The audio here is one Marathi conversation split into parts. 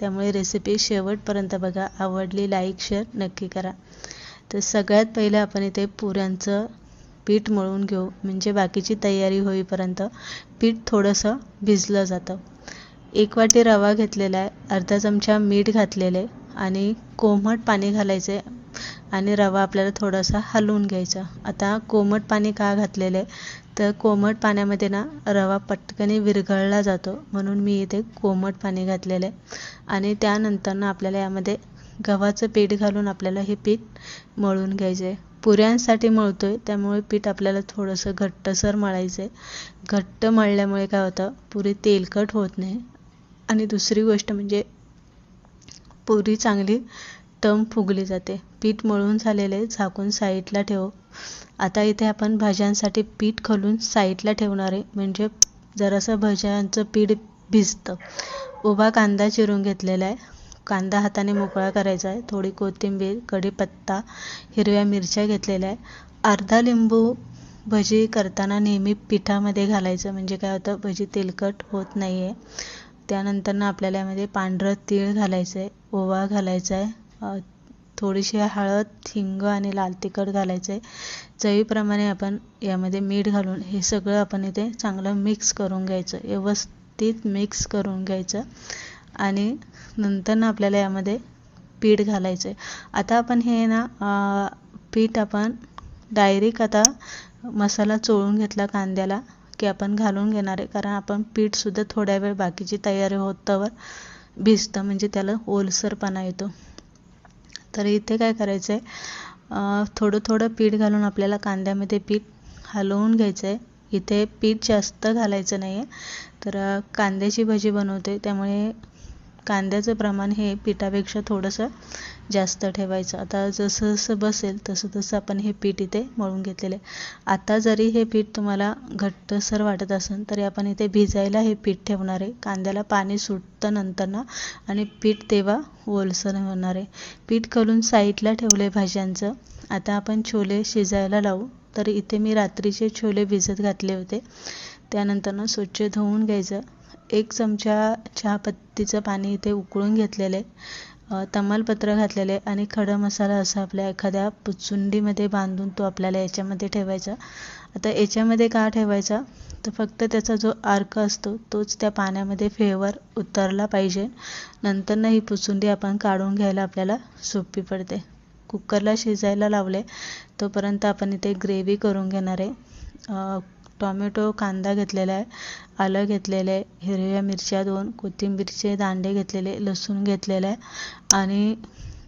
त्यामुळे रेसिपी शेवटपर्यंत बघा. आवडली लाईक शेअर नक्की करा. तर सगळ्यात पहिलं आपण इथे पुऱ्यांचं पीठ मळून घेऊ. म्हणजे बाकीची तयारी होईपर्यंत पीठ थोडंसं भिजलं जातं. एक वाटी रवा घेतलेला आहे. अर्धा चमचा मीठ घातलेलं आहे. आणि कोमट पाणी घालायचं आहे आणि रवा आपल्याला थोडासा हलवून घ्यायचा. आता कोमट पाणी का घातलेलं? आहे तर कोमट पाण्यामध्ये ना रवा पटकन विरघळला जातो. म्हणून मी इथे कोमट पाणी घातलेलं. आहे आणि त्यानंतर ना आपल्याला यामध्ये गव्हाचं पीठ घालून आपल्याला हे पीठ मळून घ्यायचं. आहे पुऱ्यांसाठी मळतो आहे त्यामुळे पीठ आपल्याला थोडंसं घट्टसर मळायचं आहे घट्ट मळल्यामुळे काय होतं? पुरी तेलकट होत नाही. आणि दुसरी गोष्ट म्हणजे पुरी चांगली टम फुगली जाते. पीठ मळून झालेले झाकून साईडला ठेव. आता इथे आपण भाज्यांसाठी पीठ खोलून साईडला ठेवणार आहे. म्हणजे जरासं भज्यांचं पीठ भिजतं. उभा कांदा चिरून घेतलेला आहे. कांदा हाताने मोकळा करायचा आहे. थोडी कोथिंबीर कढीपत्ता हिरव्या मिरच्या घेतलेल्या आहे. अर्धा लिंबू भजी करताना नेहमी पिठामध्ये घालायचं. म्हणजे काय होतं? भजी तेलकट होत नाही आहे त्यानंतरनं आपल्याला यामध्ये पांढरं तीळ घालायचं आहे ओवा घालायचा आहे थोडीशी हळद हिंग आणि लाल तिखट घालायचं आहे चवीप्रमाणे आपण यामध्ये मीठ घालून हे सगळं आपण इथे चांगलं मिक्स करून घ्यायचं. व्यवस्थित मिक्स करून घ्यायचं. आणि नंतर ना आपल्याला यामध्ये पीठ घालायचं आहे आता आपण हे ना पीठ आपण डायरेक्ट आता मसाला चोळून घेतला कांद्याला की आपण घालून घेणार आहे. कारण आपण पीठसुद्धा थोड्या वेळ बाकीची तयारी होतावर भिजतं म्हणजे त्याला ओलसरपणा येतो. तर इथे काय करायचं आहे थोडं थोडं पीठ घालून आपल्याला कांद्यामध्ये पीठ हलवून घ्यायचं आहे इथे पीठ जास्त घालायचं नाही आहे तर कांद्याची भजी बनवते त्यामुळे कांद्याचं प्रमाण हे पिठापेक्षा थोडंसं जास्त ठेवायचं. आता जसं जसं बसेल तसं तसं आपण हे पीठ इथे मळून घेतलेलं आहे. आता जरी हे पीठ तुम्हाला घट्टसर वाटत असेल तरी आपण इथे भिजायला हे पीठ ठेवणार आहे. कांद्याला पाणी सुटतं नंतर ना आणि पीठ तेव्हा ओलसर होणार आहे. पीठ करून साईडला ठेवलं आहे भाज्यांचं. आता आपण छोले शिजायला लावू. तर इथे मी रात्रीचे छोले भिजत घातले होते. त्यानंतर स्वच्छ धुवून घ्यायचं. एक चमचा चहापत्तीचं पाणी इथे उकळून घेतलेलं आहे. तमालपत्र घातलेले आणि खडा मसाला असा आपल्या एखाद्या पुचुंडीमध्ये बांधून तो आपल्याला याच्यामध्ये ठेवायचा. आता याच्यामध्ये का ठेवायचा? तर फक्त त्याचा जो अर्क असतो तोच त्या पाण्यामध्ये फेवर उतरला पाहिजे. नंतर ही पुचुंडी आपण काढून घ्यायला आपल्याला सोपी पडते. कुकरला शिजायला लावले तोपर्यंत आपण इथे ग्रेव्ही करून घेणार आहे. टॉमॅटो कांदा घेतलेला आहे आलं घेतलेलं आहे हिरव्या मिरच्या दोन कोथिंबीरचे दांडे घेतलेले लसूण घेतलेलं आहे आणि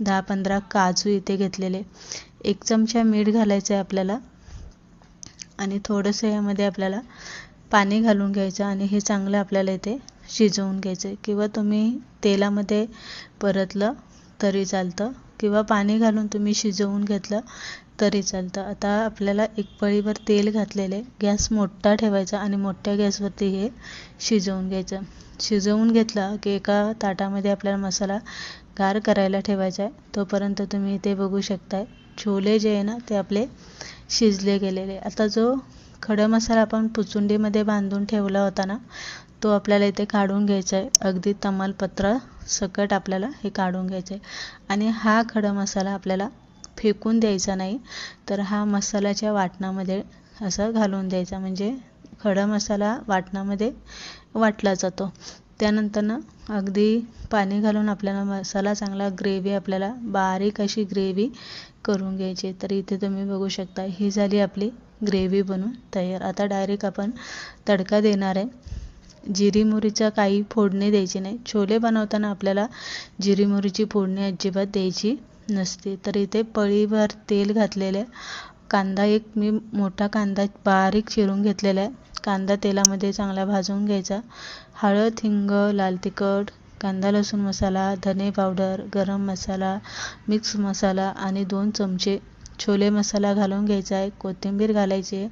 दहा पंधरा काजू इथे घेतलेले एक चमचा मीठ घालायचं आहे आपल्याला आणि थोडंसं यामध्ये आपल्याला पाणी घालून घ्यायचं आणि हे चांगलं आपल्याला इथे शिजवून घ्यायचं आहे. किंवा तुम्ही तेलामध्ये परतलं तरी चालतं. किंवा पाणी घालून तुम्ही शिजवून घेतलं तरी चालतं. आता आपल्याला एक पळीवर तेल घातलेले गॅस मोठा ठेवायचा आणि मोठ्या गॅसवरती हे शिजवून घ्यायचं. शिजवून घेतला की एका ताटामध्ये आपल्याला मसाला गार करायला ठेवायचा आहे. तोपर्यंत तुम्ही इथे बघू शकताय. छोले जे आहे ना ते आपले शिजले गेलेले आता जो खडा मसाला आपण पुचुंडीमध्ये बांधून ठेवला होता ना तो आपल्याला इथे काढून घ्यायचा आहे अगदी तमालपत्र सकट आपल्याला हे काढून घ्यायचं आहे आणि हा खडा मसाला आपल्याला फेकून द्यायचा नाही तर हा मसाल्याच्या वाटणामध्ये असं घालून द्यायचा. म्हणजे खडा मसाला वाटणामध्ये वाटला जातो. त्यानंतर अगदी पाणी घालून आपल्याला मसाला चांगला ग्रेव्ही आपल्याला बारीक अशी ग्रेव्ही करून घ्यायची तर इथे तुम्ही बघू शकता ही झाली आपली ग्रेव्ही बनवून तयार. आता डायरेक्ट आपण तडका देणार आहे. जिरी मोहरीचा काही फोडणी द्यायची नाही. छोले बनवताना आपल्याला जिरी मोहरीची फोडणी अजिबात द्यायची नसते. तर इथे पळीभर तेल घातलेले कांदा एक मी मोठा कांदा बारीक चिरून घेतलेला आहे. कांदा तेलामध्ये चांगला भाजून घ्यायचा. हळद हिंग लाल तिखट कांदा लसूण मसाला धने पावडर गरम मसाला मिक्स मसाला आणि दोन चमचे छोले मसाला घालून घ्यायचा आहे. कोथिंबीर घालायची आहे.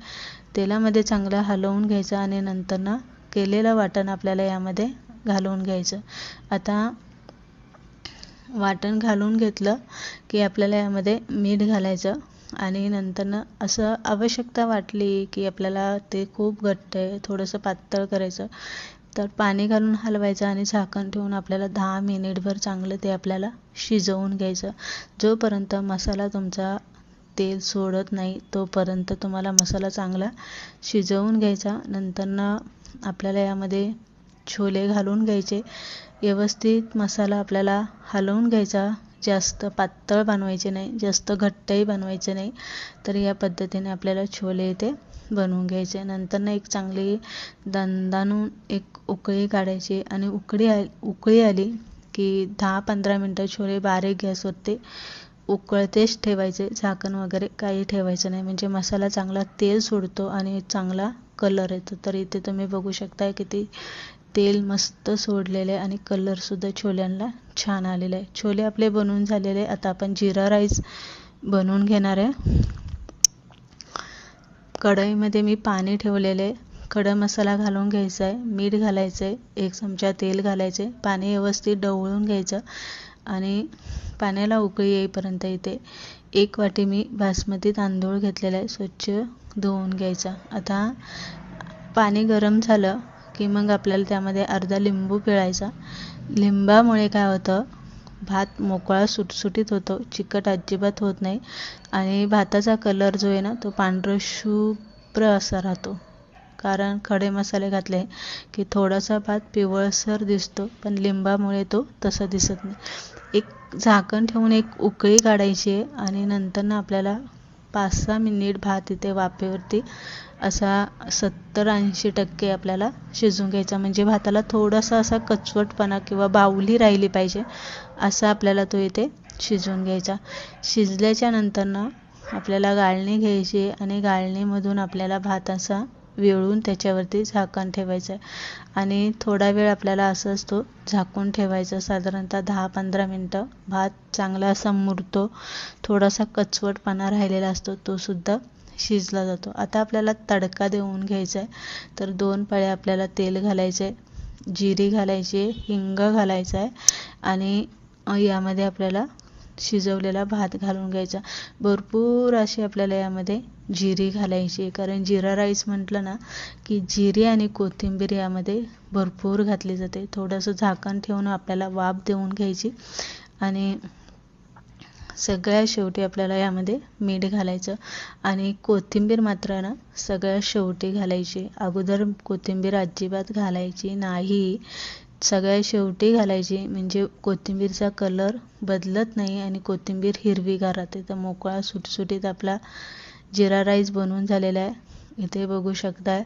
तेलामध्ये चांगलं हलवून घ्यायचं आणि नंतर ना केलेलं वाटण आपल्याला यामध्ये घालून घ्यायचं. आता वाटण घालून घेतलं की आपल्याला यामध्ये मीठ घालायचं आणि नंतरनं असं आवश्यकता वाटली की आपल्याला ते खूप घट्ट आहे थोडंसं पातळ करायचं. तर पाणी घालून हलवायचं आणि झाकण ठेवून आपल्याला दहा मिनिटभर चांगलं ते आपल्याला शिजवून घ्यायचं. जोपर्यंत मसाला तुमचा तेल सोडत नाही तोपर्यंत तुम्हाला मसाला चांगला शिजवून घ्यायचा. नंतरनं आपल्याला यामध्ये छोले घालून घ्यायचे. व्यवस्थित मसाला आपल्याला हलवून घ्यायचा. जास्त पातळ बनवायचे नाही जास्त घट्टही बनवायचे नाही. तर या पद्धतीने आपल्याला छोले इथे बनवून घ्यायचे. नंतर एक चांगली दंदानून एक उकळी काढायची आणि उकळी आ उकळी आली की दहा पंधरा मिनटं छोले बारीक गॅसवरती उकळतेच ठेवायचे झाकण वगैरे काही ठेवायचं नाही. म्हणजे मसाला चांगला तेल सोडतो आणि चांगला कलर येतो. तर इथे तुम्ही बघू शकता किती तेल मस्त सोडलेले आणि कलरसुद्धा छोल्यांना छान आलेला आहे. छोले आपले बनवून झालेले आता आपण जिरा राईस बनवून घेणार आहे. कढईमध्ये मी पाणी ठेवलेले खडा मसाला घालून घ्यायचा आहे. मीठ घालायचं आहे. एक चमचा तेल घालायचे पाणी व्यवस्थित ढवळून घ्यायचं आणि पाण्याला उकळी येईपर्यंत येते एक वाटी मी बासमती तांदूळ घेतलेला आहे. स्वच्छ धुवून घ्यायचा. आता पाणी गरम झालं की मग आपल्याला त्यामध्ये अर्धा लिंबू पिळायचा. लिंबामुळे काय होतं? भात मोकळा सुटसुटीत होतो. चिकट अजिबात होत नाही. आणि भाताचा कलर जो आहे ना तो पांढरा शुभ्र असा राहतो. कारण खडे मसाले घातले की थोडासा भात पिवळसर दिसतो पण लिंबामुळे तो तसा दिसत नाही. एक झाकण ठेवून एक उकळी काढायची आहे आणि नंतर आपल्याला पाच सहा मिनिट भात इथे वाफेवरती असा सत्तर ऐंशी टक्के आपल्याला शिजून घ्यायचा. म्हणजे भाताला थोडासा असा कचवटपणा किंवा बाहुली राहिली पाहिजे असा आपल्याला तो इथे शिजवून घ्यायचा. शिजल्याच्या नंतरनं आपल्याला गाळणी घ्यायची आणि गाळणीमधून आपल्याला भात असा वेळून त्याच्यावरती झाकण ठेवायचं. आहे आणि थोडा वेळ आपल्याला असं असतो झाकून ठेवायचा. साधारणतः दहा पंधरा मिनटं. भात चांगला असा मुरतो. थोडासा कचवटपणा राहिलेला असतो तो सुद्धा शिजला जातो. आता आपल्याला तडका देऊन घ्यायचा आहे तर दोन पळ्या आपल्याला तेल घालायचे आहे जिरी घालायची हिंग घालायचं आहे आणि यामध्ये आपल्याला शिजवलेला भात घालून घ्यायचा. भरपूर अशी आपल्याला यामध्ये जिरी घालायची कारण जिरा राईस म्हटलं ना की जिरी आणि कोथिंबीर यामध्ये भरपूर घातली जाते. थोडंसं झाकण ठेवून आपल्याला वाफ देऊन घ्यायची. आणि सगळ्या शेवटी आपल्याला यामध्ये मीठ घालायचं. आणि कोथिंबीर मात्र ना सगळ्या शेवटी घालायची. अगोदर कोथिंबीर अजिबात घालायची नाही. सगळ्यात शेवटी घालायची. म्हणजे कोथिंबीरचा कलर बदलत नाही आणि कोथिंबीर हिरवीगार राहते तर मोकळा सुटसुटीत आपला जिरा राईस बनवून झालेला आहे. इथे बघू शकताय.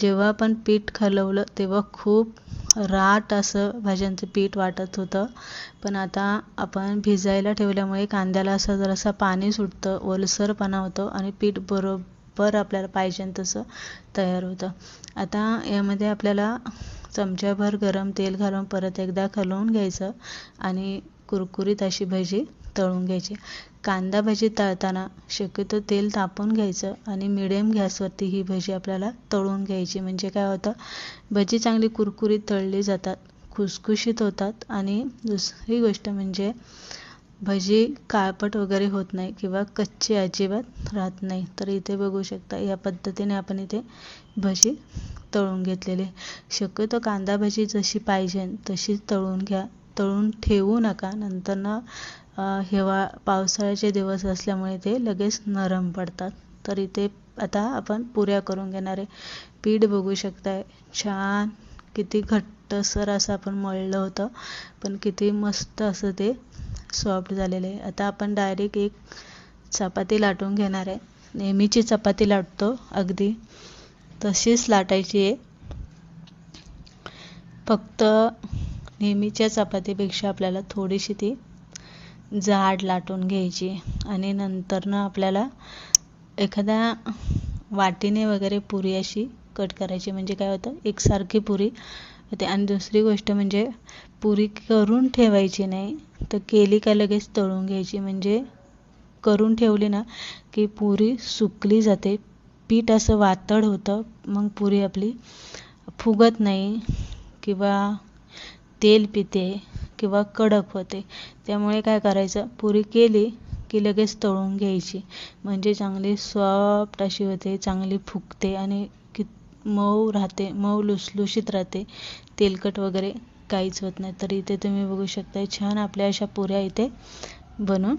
जेव्हा आपण पीठ खलवलं तेव्हा खूप राट असं भाज्यांचं पीठ वाटत होतं. पण आता आपण भिजायला ठेवल्यामुळे कांद्याला असं जरासं पाणी सुटतं ओलसरपणा होतो आणि पीठ बरोबर आपल्याला पाहिजे तसं तयार होतं. आता यामध्ये आपल्याला चमच्याभर गरम तेल घालून परत एकदा खलवून घ्यायचं आणि कुरकुरीत अशी भजी तळून घ्यायची. कांदा भजी तळताना शक्यतो तेल तापून घ्यायचं आणि मिडियम गॅसवरती ही भजी आपल्याला तळून घ्यायची. म्हणजे काय होतं? भजी चांगली कुरकुरीत तळली जातात खुसखुशीत होतात आणि दुसरी गोष्ट म्हणजे भजी काळपट वगैरे होत नाही किंवा कच्ची अजिबात राहत नाही. तर इथे बघू शकता या पद्धतीने आपण इथे भजी तळून घेतलेले. शक्यतो कांदा भजी जशी पाहिजे तशी तळून घ्या. तळून ठेवू नका. नंतरनं हिवा पावसाळ्याचे दिवस असल्यामुळे ते लगेच नरम पडतात. तर इथे आता आपण पुऱ्या करून घेणार आहे. पीठ बघू शकताय. छान किती घट्टसर असं आपण मळलं होतं. पण किती मस्त असं ते सॉफ्ट झालेलं आहे. आता आपण डायरेक्ट एक चपाती लाटून घेणार आहे. नेहमीची चपाती लाटतो अगदी. तशीच लाटायची आहे. फक्त नेहमीच्या चपातीपेक्षा आपल्याला थोडीशी ती जाड लाटून घ्यायची आणि नंतरनं आपल्याला एखाद्या वाटीने वगैरे पुरी अशी कट करायची. म्हणजे काय होतं? एकसारखी पुरी. होते आणि दुसरी गोष्ट म्हणजे पुरी करून ठेवायची नाही. तर केली का लगेच तळून घ्यायची? म्हणजे करून ठेवली ना की पुरी सुकली जाते. पीठ असं वातड होतं. मग पुरी आपली फुगत नाही किंवा तेल पिते किंवा कडक होते. त्यामुळे काय करायचं? पुरी केली की लगेच तळून घ्यायची. म्हणजे चांगली सॉफ्ट अशी होते चांगली फुगते आणि कि मऊ राहते मऊ लुसलुशीत राहते. तेलकट वगैरे काहीच होत नाही. तर इथे तुम्ही बघू शकता छान आपल्या अशा पुऱ्या इथे बनून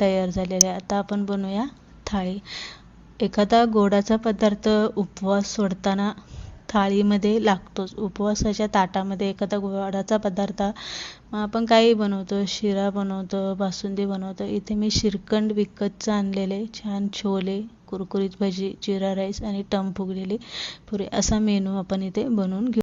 तयार झालेल्या आता आपण बनवूया थाळी. एखादा गोडाचा पदार्थ उपवास सोडताना थाळीमध्ये लागतोच. उपवासाच्या ताटामध्ये एखादा गोडाचा पदार्थ मग आपण काही बनवतो शिरा बनवतो बासुंदी बनवतो. इथे मी शिरखंड विकतचं आणलेले छान छोले कुरकुरीत भजी जिरा राईस आणि टम फुगलेली पुरी. असा मेनू आपण इथे बनवून घेऊ.